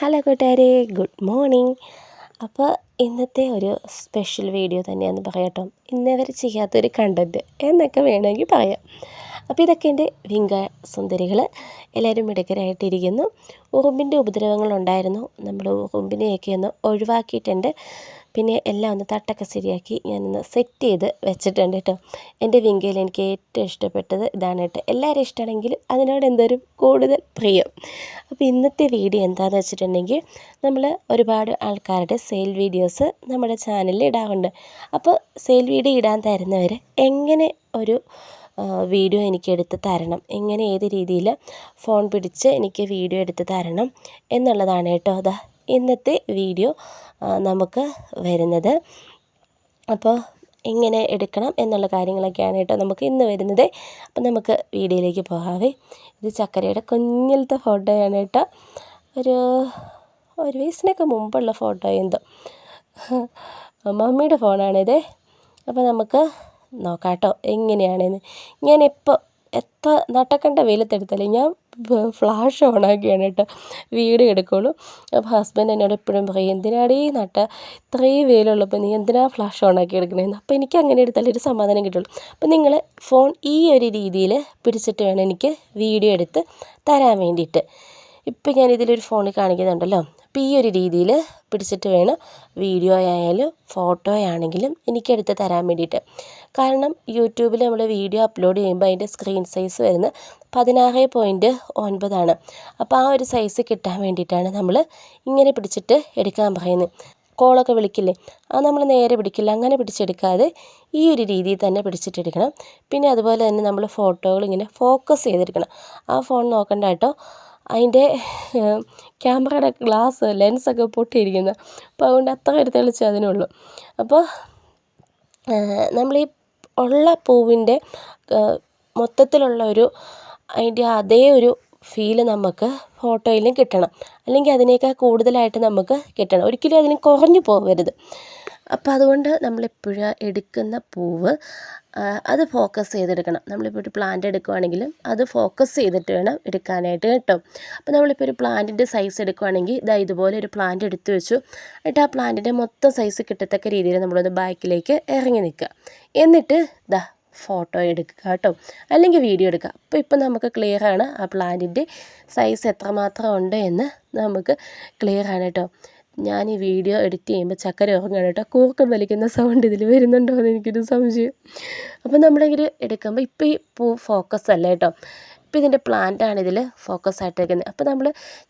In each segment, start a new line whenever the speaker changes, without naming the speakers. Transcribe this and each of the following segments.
Hello കൂട്ടുകാരെ good morning. അപ്പോൾ ഇന്നത്തെ ഒരു സ്പെഷ്യൽ വീഡിയോ തന്നെയാണെന്ന് പറയാം കേട്ടോ വരെ ചെയ്യാത്തൊരു കണ്ടന്റ് എന്നൊക്കെ വേണമെങ്കിൽ പറയാം. അപ്പോൾ ഇതൊക്കെ എന്റെ വിങ്ക സുന്ദരികൾ എല്ലാവരും മിടുക്കരായിട്ടിരിക്കുന്നു. ഉറുമ്പിന്റെ ഉപദ്രവങ്ങളുണ്ടായിരുന്നു. നമ്മൾ ഉറുമ്പിനെയൊക്കെ ഒന്ന് ഒഴിവാക്കിയിട്ടുണ്ട്. പിന്നെ എല്ലാം ഒന്ന് തട്ടൊക്കെ ശരിയാക്കി ഞാനൊന്ന് സെറ്റ് ചെയ്ത് വെച്ചിട്ടുണ്ട് കേട്ടോ. എന്റെ വിങ്കയിൽ എനിക്ക് ഏറ്റവും ഇഷ്ടപ്പെട്ടത് ഇതാണ് കേട്ടോ. എല്ലാവരും ഇഷ്ടമാണെങ്കിൽ അതിനോട് എന്തൊരു കൂടുതൽ പ്രിയം. അപ്പോൾ ഇന്നത്തെ വീഡിയോ എന്താണെന്ന് വെച്ചിട്ടുണ്ടെങ്കിൽ നമ്മൾ ഒരുപാട് ആൾക്കാരുടെ സെയിൽ വീഡിയോസ് നമ്മുടെ ചാനലിൽ ഇടാറുണ്ട്. അപ്പോൾ സെയിൽ വീഡിയോ ഇടാൻ തരുന്നവർ എങ്ങനെ ഒരു വീഡിയോ എനിക്ക് എടുത്ത് തരണം. എങ്ങനെ ഏത് രീതിയിൽ ഫോൺ പിടിച്ച് എനിക്ക് വീഡിയോ എടുത്ത് തരണം എന്നുള്ളതാണ് കേട്ടോ. അതാ ഇന്നത്തെ വീഡിയോ നമുക്ക് വരുന്നത്. അപ്പോൾ എങ്ങനെ എടുക്കണം എന്നുള്ള കാര്യങ്ങളൊക്കെയാണ് കേട്ടോ നമുക്ക് ഇന്ന് വരുന്നത്. അപ്പം നമുക്ക് വീഡിയോയിലേക്ക് പോകാവേ. ഇത് ചക്കരയുടെ കുഞ്ഞിലത്തെ ഫോട്ടോയാണ് കേട്ടോ. ഒരു ഒരു വയസ്സിനൊക്കെ മുമ്പുള്ള ഫോട്ടോ എന്തോ. മമ്മിയുടെ ഫോണാണിത് അപ്പോൾ നമുക്ക് നോക്കാം കേട്ടോ എങ്ങനെയാണെന്ന്. ഞാനിപ്പോൾ എത്ര നട്ടക്കണ്ട വെയിലത്തെടുത്താലും ഞാൻ ഫ്ലാഷ് ഓണാക്കിയാണ് കേട്ടോ. വീഡിയോ എടുക്കുള്ളൂ. അപ്പോൾ ഹസ്ബൻഡ് എന്നോട് എപ്പോഴും പറയും എന്തിനാടി നട്ട? ഇത്രയും വെയിലുള്ളപ്പോൾ നീ എന്തിനാ ഫ്ലാഷ് ഓണാക്കി എടുക്കണേന്ന് അപ്പോൾ എനിക്ക് അങ്ങനെ എടുത്താലേ ഒരു സമാധാനം കിട്ടുള്ളൂ. അപ്പോൾ നിങ്ങൾ ഫോൺ ഈ ഒരു രീതിയിൽ പിടിച്ചിട്ട് വേണം എനിക്ക് വീഡിയോ എടുത്ത് തരാൻ വേണ്ടിയിട്ട്. ഇപ്പം ഞാനിതിലൊരു ഫോണിൽ കാണിക്കുന്നുണ്ടല്ലോ. അപ്പോൾ ഈ ഒരു രീതിയിൽ പിടിച്ചിട്ട് വേണം വീഡിയോ ആയാലും ഫോട്ടോ ആണെങ്കിലും എനിക്കെടുത്ത് തരാൻ വേണ്ടിയിട്ട്. കാരണം യൂട്യൂബിൽ നമ്മൾ വീഡിയോ അപ്ലോഡ് ചെയ്യുമ്പോൾ അതിന്റെ സ്ക്രീൻ സൈസ് വരുന്നത് പതിനാറ് പോയിന്റ് ഒൻപതാണ്. അപ്പോൾ ആ ഒരു സൈസ് കിട്ടാൻ വേണ്ടിയിട്ടാണ് നമ്മൾ ഇങ്ങനെ പിടിച്ചിട്ട് എടുക്കാൻ പറയുന്നത്. കോളൊക്കെ വിളിക്കില്ലേ? അത് നമ്മൾ നേരെ പിടിക്കില്ല. അങ്ങനെ പിടിച്ചെടുക്കാതെ ഈ ഒരു രീതിയിൽ തന്നെ പിടിച്ചിട്ടെടുക്കണം പിന്നെ അതുപോലെ തന്നെ നമ്മൾ ഫോട്ടോകൾ ഇങ്ങനെ ഫോക്കസ് ചെയ്തെടുക്കണം. ആ ഫോൺ നോക്കണ്ട കേട്ടോ. അതിന്റെ ക്യാമറയുടെ ഗ്ലാസ് ലെൻസൊക്കെ പൊട്ടിയിരിക്കുന്നത് അപ്പോൾ അതുകൊണ്ട് അത്ര ഒരു തെളിച്ചം അതിനുള്ളൂ. അപ്പോൾ നമ്മളീ ഉള്ള പൂവിന്റെ മൊത്തത്തിലുള്ള ഒരു അതിന്റെ അതേ ഒരു ഫീൽ നമുക്ക് ഫോട്ടോയിലും കിട്ടണം. അല്ലെങ്കിൽ അതിനേക്കാൾ കൂടുതലായിട്ട് നമുക്ക് കിട്ടണം. ഒരിക്കലും അതിന് കുറഞ്ഞു പോകരുത് അപ്പോൾ അതുകൊണ്ട് നമ്മളെപ്പോഴും എടുക്കുന്ന പൂവ് അത് ഫോക്കസ് ചെയ്തെടുക്കണം. നമ്മളിപ്പോൾ ഒരു പ്ലാന്റ് എടുക്കുവാണെങ്കിൽ അത് ഫോക്കസ് ചെയ്തിട്ട് വേണം എടുക്കാനായിട്ട് കേട്ടോ. അപ്പോൾ നമ്മളിപ്പോൾ ഒരു പ്ലാന്റിന്റെ സൈസ് എടുക്കുവാണെങ്കിൽ ഇതാ ഇതുപോലെ ഒരു പ്ലാന്റ് എടുത്തു വെച്ചു. എന്നിട്ട് ആ പ്ലാന്റിന്റെ മൊത്തം സൈസ് കിട്ടത്തക്ക രീതിയിൽ നമ്മളൊന്ന് ബാക്കിലേക്ക് ഇറങ്ങി നിൽക്കുക. എന്നിട്ട് ഇതാ ഫോട്ടോ എടുക്കുക കേട്ടോ. അല്ലെങ്കിൽ വീഡിയോ എടുക്കുക. അപ്പോൾ ഇപ്പം നമുക്ക് ക്ലിയർ ആണ് ആ പ്ലാന്റിന്റെ സൈസ് എത്രമാത്രം ഉണ്ട് എന്ന് നമുക്ക് ക്ലിയർ ആണ് കേട്ടോ. ഞാൻ ഈ വീഡിയോ എഡിറ്റ് ചെയ്യുമ്പോൾ ചക്കര ഉറങ്ങുകയാണ് കേട്ടോ കൂക്കം വലിക്കുന്ന സൗണ്ട് ഇതിൽ വരുന്നുണ്ടോ എന്ന് എനിക്കൊരു സംശയം. അപ്പോൾ നമ്മളിങ്ങനെ എടുക്കുമ്പോൾ ഇപ്പോൾ ഈ പൂ ഫോക്കസ് അല്ല കേട്ടോ ഇപ്പോൾ ഇതിന്റെ പ്ലാന്റാണ് ഇതിൽ ഫോക്കസ് ആയിട്ട് വെക്കുന്നത് അപ്പോൾ നമ്മൾ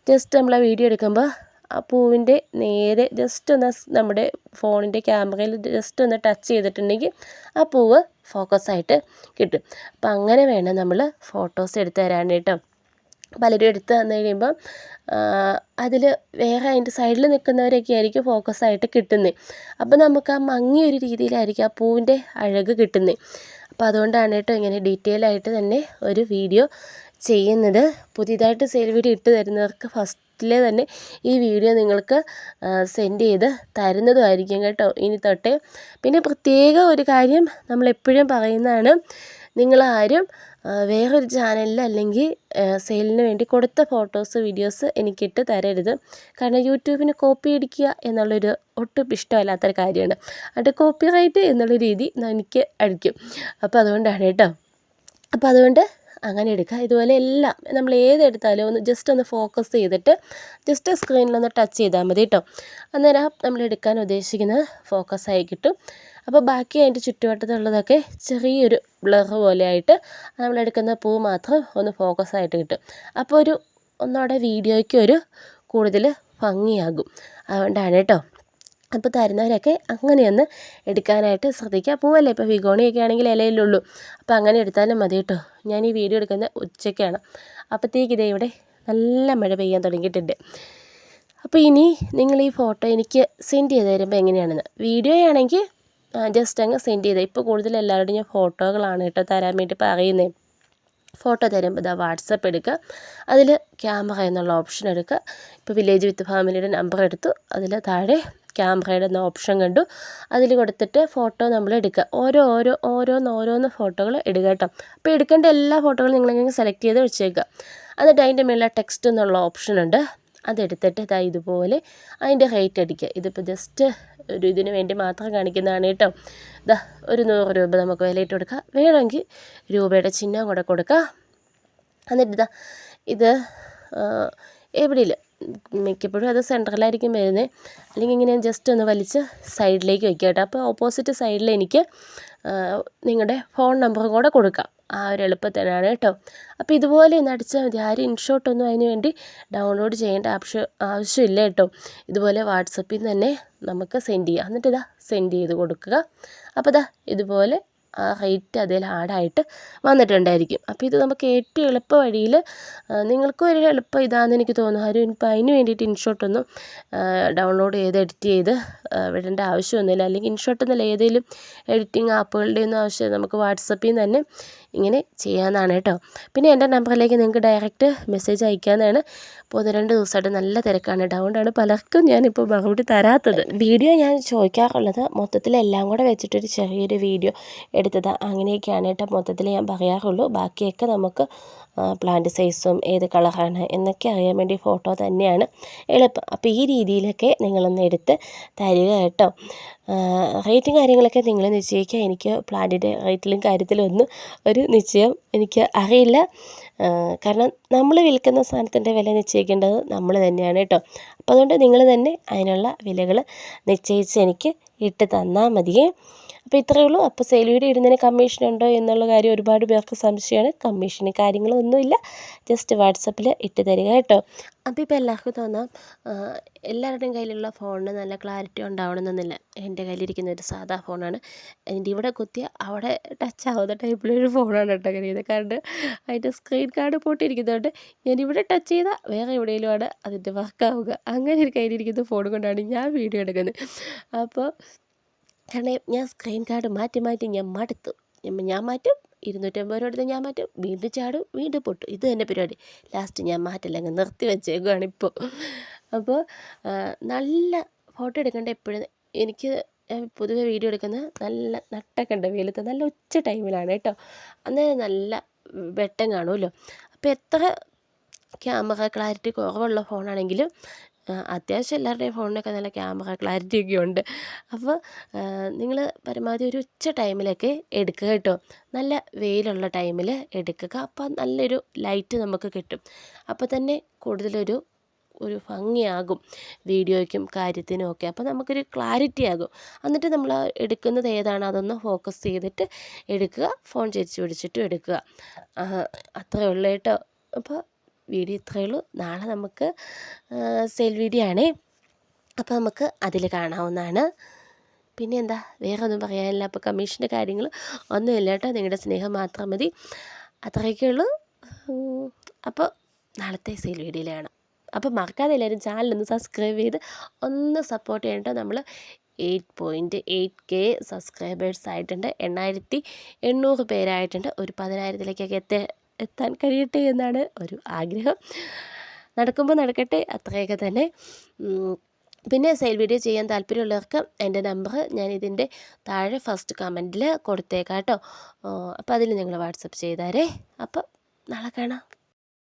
ജസ്റ്റ് നമ്മൾ ആ വീഡിയോ എടുക്കുമ്പോൾ ആ പൂവിന്റെ നേരെ ജസ്റ്റ് ഒന്ന് നമ്മുടെ ഫോണിന്റെ ക്യാമറയിൽ ജസ്റ്റ് ഒന്ന് ടച്ച് ചെയ്തിട്ടുണ്ടെങ്കിൽ ആ പൂവ് ഫോക്കസ് ആയിട്ട് കിട്ടും. അപ്പം അങ്ങനെ വേണം നമ്മൾ ഫോട്ടോസ് എടുത്തു തരാൻ കേട്ടോ പലരും എടുത്ത് തന്നു കഴിയുമ്പം അതിൽ വേറെ അതിന്റെ സൈഡിൽ നിൽക്കുന്നവരൊക്കെ ആയിരിക്കും ഫോക്കസ് ആയിട്ട് കിട്ടുന്നത് അപ്പം നമുക്ക് ആ മങ്ങിയ ഒരു രീതിയിലായിരിക്കും ആ പൂവിന്റെ അഴക് കിട്ടുന്നത് അപ്പോൾ അതുകൊണ്ടാണ് കേട്ടോ ഇങ്ങനെ ഡീറ്റെയിൽ ആയിട്ട് തന്നെ ഒരു വീഡിയോ ചെയ്യുന്നത്. പുതിയതായിട്ട് സെയിൽ വീഡിയോ ഇട്ട് തരുന്നവർക്ക് ഫസ്റ്റിലെ തന്നെ ഈ വീഡിയോ നിങ്ങൾക്ക് സെൻഡ് ചെയ്ത് തരുന്നതുമായിരിക്കും കേട്ടോ. ഇനി തൊട്ടേ പിന്നെ പ്രത്യേക ഒരു കാര്യം നമ്മളെപ്പോഴും പറയുന്നതാണ്. നിങ്ങളാരും വേറൊരു ചാനലിൽ അല്ലെങ്കിൽ സെയിലിന് വേണ്ടി കൊടുത്ത ഫോട്ടോസ് വീഡിയോസ് എനിക്കിട്ട് തരരുത്. കാരണം യൂട്യൂബിന് കോപ്പി അടിക്കുക എന്നുള്ളൊരു ഒട്ടും ഇഷ്ടമല്ലാത്തൊരു കാര്യമാണ്. അത് കോപ്പി റൈറ്റ് എന്നുള്ള രീതി എനിക്ക് അടിക്കും. അപ്പോൾ അതുകൊണ്ടാണ് കേട്ടോ. അപ്പോൾ അതുകൊണ്ട് അങ്ങനെ എടുക്കുക. ഇതുപോലെ എല്ലാം നമ്മൾ ഏതെടുത്താലും ഒന്ന് ജസ്റ്റ് ഒന്ന് ഫോക്കസ് ചെയ്തിട്ട് ജസ്റ്റ് സ്ക്രീനിലൊന്ന് ടച്ച് ചെയ്താൽ മതി കേട്ടോ അന്നേരം നമ്മൾ എടുക്കാൻ ഉദ്ദേശിക്കുന്ന ഫോക്കസ് ആയി കിട്ടും. അപ്പോൾ ബാക്കി അതിന്റെ ചുറ്റുവട്ടത്തുള്ളതൊക്കെ ചെറിയൊരു ബ്ലർ പോലെയായിട്ട് നമ്മളെടുക്കുന്ന പൂ മാത്രം ഒന്ന് ഫോക്കസ് ആയിട്ട് കിട്ടും. അപ്പോൾ ഒരു ഒന്നോടെ വീഡിയോയ്ക്ക് ഒരു കൂടുതൽ ഭംഗിയാകും. അതുകൊണ്ടാണ് കേട്ടോ അപ്പോൾ തരുന്നവരൊക്കെ അങ്ങനെയൊന്ന് എടുക്കാനായിട്ട് ശ്രദ്ധിക്കുക. പൂവല്ലേ ഇപ്പോൾ വിഗോണിയൊക്കെ ആണെങ്കിൽ ഇലയിലുള്ളൂ. അപ്പോൾ അങ്ങനെ എടുത്താലും മതി കേട്ടോ. ഞാൻ ഈ വീഡിയോ എടുക്കുന്നത് ഉച്ചയ്ക്കാണ്. അപ്പോഴത്തേക്ക് ഇതേ ഇവിടെ നല്ല മഴ പെയ്യാൻ തുടങ്ങിയിട്ടുണ്ട്. അപ്പോൾ ഇനി നിങ്ങൾ ഈ ഫോട്ടോ എനിക്ക് സെൻഡ് ചെയ്ത് തരുമ്പോൾ എങ്ങനെയാണെന്ന്. വീഡിയോ ആണെങ്കിൽ ജസ്റ്റ് അങ്ങ് സെൻഡ് ചെയ്ത് ഇപ്പോൾ കൂടുതൽ എല്ലാവരോടും ഞാൻ ഫോട്ടോകളാണ് കേട്ടോ തരാൻ വേണ്ടി പറയുന്നത്. ഫോട്ടോ തരുമ്പോൾ ഇതാ വാട്സപ്പ് എടുക്കുക. അതിൽ ക്യാമറ എന്നുള്ള ഓപ്ഷൻ എടുക്കുക. ഇപ്പോൾ വില്ലേജ് വിത്ത് ഫാമിലിയുടെ നമ്പർ എടുത്തു. അതിൽ താഴെ ക്യാമറയുടെ എന്ന ഓപ്ഷൻ കണ്ടു. അതിൽ കൊടുത്തിട്ട് ഫോട്ടോ നമ്മൾ എടുക്കുക. ഓരോ ഓരോ ഓരോന്ന് ഓരോന്ന് ഫോട്ടോകൾ ഇടുക കേട്ടോ. അപ്പോൾ എടുക്കേണ്ട എല്ലാ ഫോട്ടോകളും നിങ്ങളിങ്ങനെ സെലക്ട് ചെയ്ത് വെച്ചേക്കുക. എന്നിട്ട് അതിന്റെ മേലെ ടെക്സ്റ്റ് എന്നുള്ള ഓപ്ഷൻ ഉണ്ട്. അതെടുത്തിട്ട് ഇതാ ഇതുപോലെ അതിന്റെ റേറ്റ് അടിക്കുക. ഇതിപ്പോൾ ജസ്റ്റ് ഒരു ഇതിന് വേണ്ടി മാത്രം കാണിക്കുന്നതാണ് കേട്ടോ. ഇതാ ഒരു നൂറ് രൂപ നമുക്ക് വിലയിട്ട് കൊടുക്കുക വേണമെങ്കിൽ രൂപയുടെ ചിഹ്നം കൂടെ കൊടുക്കുക എന്നിട്ട് ഇതാ ഇത് എവിടെയില്ല മിക്കപ്പോഴും അത് സെന്ററിലായിരിക്കും വരുന്നത്. അല്ലെങ്കിൽ ഇങ്ങനെ ജസ്റ്റ് ഒന്ന് വലിച്ച് സൈഡിലേക്ക് വയ്ക്കുക കേട്ടോ. അപ്പോൾ ഓപ്പോസിറ്റ് സൈഡിൽ എനിക്ക് നിങ്ങളുടെ ഫോൺ നമ്പറും കൂടെ കൊടുക്കാം. ആ ഒരു എളുപ്പത്തിനാണ് കേട്ടോ. അപ്പോൾ ഇതുപോലെ ഒന്ന് അടിച്ചാൽ മതി. ആരും ഇൻഷോട്ടൊന്നും അതിന് വേണ്ടി ഡൗൺലോഡ് ചെയ്യേണ്ട ആവശ്യം ആവശ്യമില്ല കേട്ടോ. ഇതുപോലെ വാട്സപ്പിൽ നിന്ന് തന്നെ നമുക്ക് സെൻഡ് ചെയ്യാം. എന്നിട്ട് ഇതാ സെൻഡ് ചെയ്ത് കൊടുക്കുക. അപ്പോൾ ഇതാ ഇതുപോലെ ആ റേറ്റ് അതിൽ ആഡായിട്ട് വന്നിട്ടുണ്ടായിരിക്കും. അപ്പോൾ ഇത് നമുക്ക് ഏറ്റവും എളുപ്പ വഴിയിൽ നിങ്ങൾക്കും ഒരു എളുപ്പം ഇതാണെന്ന് എനിക്ക് തോന്നുന്നു. ആരും ഇപ്പം അതിന് വേണ്ടിയിട്ട് ഇൻഷോട്ടൊന്നും ഡൗൺലോഡ് ചെയ്ത് എഡിറ്റ് ചെയ്ത് വിടേണ്ട ആവശ്യമൊന്നുമില്ല. അല്ലെങ്കിൽ ഇൻഷോട്ട് എന്നല്ല ഏതെങ്കിലും എഡിറ്റിംഗ് ആപ്പുകളുടെ ഒന്നും ആവശ്യമില്ല നമുക്ക് വാട്സപ്പിൽ നിന്ന് തന്നെ ഇങ്ങനെ ചെയ്യാമെന്നാണ് കേട്ടോ. പിന്നെ എന്റെ നമ്പറിലേക്ക് നിങ്ങൾക്ക് ഡയറക്റ്റ് മെസ്സേജ് അയക്കാമെന്നാണ് അപ്പോൾ ഒന്ന് രണ്ട് ദിവസമായിട്ട് നല്ല തിരക്കാണ് അതുകൊണ്ടാണ് പലർക്കും ഞാനിപ്പോൾ മറുപടി തരാത്തത്. വീഡിയോ ഞാൻ ചോദിക്കാറുള്ളത് മൊത്തത്തിൽ എല്ലാം കൂടെ വെച്ചിട്ടൊരു ചെറിയൊരു വീഡിയോ എടുത്തത് അങ്ങനെയൊക്കെയാണ് കേട്ടോ മൊത്തത്തിൽ ഞാൻ പറയാറുള്ളൂ. ബാക്കിയൊക്കെ നമുക്ക് പ്ലാന്റ് സൈസും ഏത് കളറാണ് എന്നൊക്കെ അറിയാൻ വേണ്ടി ഫോട്ടോ തന്നെയാണ്. എളുപ്പം. അപ്പോൾ ഈ രീതിയിലൊക്കെ നിങ്ങളൊന്ന് എടുത്ത് തരിക കേട്ടോ. റേറ്റും കാര്യങ്ങളൊക്കെ നിങ്ങൾ നിശ്ചയിക്കുക. എനിക്ക് പ്ലാന്റിന്റെ റേറ്റിലും കാര്യത്തിലും ഒന്നും ഒരു നിശ്ചയം എനിക്ക് അറിയില്ല. കാരണം നമ്മൾ വിൽക്കുന്ന സാധനത്തിന്റെ വില നിശ്ചയിക്കേണ്ടത് നമ്മൾ തന്നെയാണ് കേട്ടോ. അപ്പോൾ അതുകൊണ്ട് നിങ്ങൾ തന്നെ അതിനുള്ള വിലകൾ നിശ്ചയിച്ച് എനിക്ക് ഇട്ട് തന്നാൽ മതിയേ അപ്പോൾ ഇത്രയേ ഉള്ളൂ. അപ്പോൾ സെയിൽ ഇടുന്നതിന് കമ്മീഷൻ ഉണ്ടോ എന്നുള്ള കാര്യം ഒരുപാട് പേർക്ക് സംശയമാണ്. കമ്മീഷന് കാര്യങ്ങളൊന്നുമില്ല. ജസ്റ്റ് വാട്സപ്പിൽ ഇട്ട് തരിക കേട്ടോ. അപ്പോൾ ഇപ്പോൾ എല്ലാവർക്കും തോന്നാം എല്ലാവരുടെയും കയ്യിലുള്ള ഫോണിന് നല്ല ക്ലാരിറ്റി ഉണ്ടാവണമെന്നൊന്നുമില്ല. എന്റെ കയ്യിലിരിക്കുന്ന ഒരു സാധാ ഫോണാണ് എന്റെ ഇവിടെ കുത്തിയ അവിടെ ടച്ച് ആവുന്ന ടൈപ്പിലൊരു ഫോണാണ് കേട്ടോ കാരണം അതിന്റെ സ്ക്രീൻ കാർഡ് പൊട്ടിയിരിക്കുന്നതുകൊണ്ട് ഞാനിവിടെ ടച്ച് ചെയ്താൽ വേറെ എവിടെയെങ്കിലുമാണ് അതിന്റെ വർക്കാവുക അങ്ങനെ ഒരു കയ്യിലിരിക്കുന്ന ഫോൺ കൊണ്ടാണ് ഞാൻ വീഡിയോ എടുക്കുന്നത്. അപ്പോൾ കാരണം ഞാൻ സ്ക്രീൻ കാർഡ് മാറ്റി മാറ്റി ഞാൻ മടുത്തു. ഞാൻ മാറ്റും ഇരുന്നൂറ്റമ്പത് രൂപ എടുത്ത് ഞാൻ മാറ്റും വീണ്ടും ചാടും വീണ്ടും പൊട്ടും. ഇത് തന്നെ പരിപാടി. ലാസ്റ്റ് ഞാൻ മാറ്റില്ല അങ്ങ് നിർത്തി വെച്ചേക്കുവാണ് ഇപ്പോൾ. അപ്പോൾ നല്ല ഫോട്ടോ എടുക്കേണ്ട എപ്പോഴും എനിക്ക് പൊതുവെ വീഡിയോ എടുക്കുന്നത് നല്ല നട്ടൊക്കെ ഉണ്ട് വെയിലത്ത് നല്ല ഉച്ച ടൈമിലാണ് കേട്ടോ. അന്നേരം നല്ല വെട്ടം കാണുമല്ലോ അപ്പോൾ എത്ര ക്യാമറ ക്ലാരിറ്റി കുറവുള്ള ഫോണാണെങ്കിലും അത്യാവശ്യം എല്ലാവരുടെയും ഫോണിനൊക്കെ നല്ല ക്യാമറ ക്ലാരിറ്റി ഒക്കെ ഉണ്ട്. അപ്പോൾ നിങ്ങൾ പരമാവധി ഒരു ഉച്ച ടൈമിലൊക്കെ എടുക്കുക കേട്ടോ. നല്ല വെയിലുള്ള ടൈമിൽ എടുക്കുക. അപ്പോൾ നല്ലൊരു ലൈറ്റ് നമുക്ക് കിട്ടും. അപ്പോൾ തന്നെ കൂടുതലൊരു ഒരു ഭംഗിയാകും വീഡിയോയ്ക്കും കാര്യത്തിനും ഒക്കെ അപ്പോൾ നമുക്കൊരു ക്ലാരിറ്റി ആകും. എന്നിട്ട് നമ്മൾ എടുക്കുന്നത് ഏതാണ്? അതൊന്ന് ഫോക്കസ് ചെയ്തിട്ട് എടുക്കുക. ഫോൺ ചേച്ചി പിടിച്ചിട്ടും എടുക്കുക. അത്രയേ ഉള്ളൂ കേട്ടോ. അപ്പോൾ വീഡിയോ ഇത്രയേ ഉള്ളൂ. നാളെ നമുക്ക് സെയിൽ വീഡിയോ ആണേ. അപ്പോൾ നമുക്ക് അതിൽ കാണാവുന്നതാണ്. പിന്നെ എന്താ? വേറെ ഒന്നും പറയാനില്ല. അപ്പോൾ കമ്മീഷന്റെ കാര്യങ്ങൾ ഒന്നുമില്ല കേട്ടോ. നിങ്ങളുടെ സ്നേഹം മാത്രം മതി. അത്രയൊക്കെ ഉള്ളൂ. അപ്പോൾ നാളത്തെ സെയിൽ വീഡിയോയിലാണ് അപ്പോൾ മറക്കാതെ എല്ലാവരും ചാനലൊന്ന് സബ്സ്ക്രൈബ് ചെയ്ത് ഒന്ന് സപ്പോർട്ട് ചെയ്യണം നമ്മൾ eight point eight K subscribers ആയിട്ടുണ്ട്. എണ്ണായിരത്തി എണ്ണൂറ് പേരായിട്ടുണ്ട്. ഒരു പതിനായിരത്തിലേക്കൊക്കെ എത്തി എത്താൻ കഴിയട്ടെ എന്നാണ് ഒരു ആഗ്രഹം. നടക്കുമ്പോൾ നടക്കട്ടെ അത്രയൊക്കെ തന്നെ. പിന്നെ സെയിൽ വീഡിയോ ചെയ്യാൻ താല്പര്യമുള്ളവർക്ക് എന്റെ നമ്പർ ഞാൻ ഇതിന്റെ താഴെ ഫസ്റ്റ് കമന്റിൽ കൊടുത്തേക്കാം കേട്ടോ അപ്പോൾ അതിൽ നിങ്ങൾ വാട്സപ്പ് ചെയ്താരേ. അപ്പോൾ നാളെ കാണാം.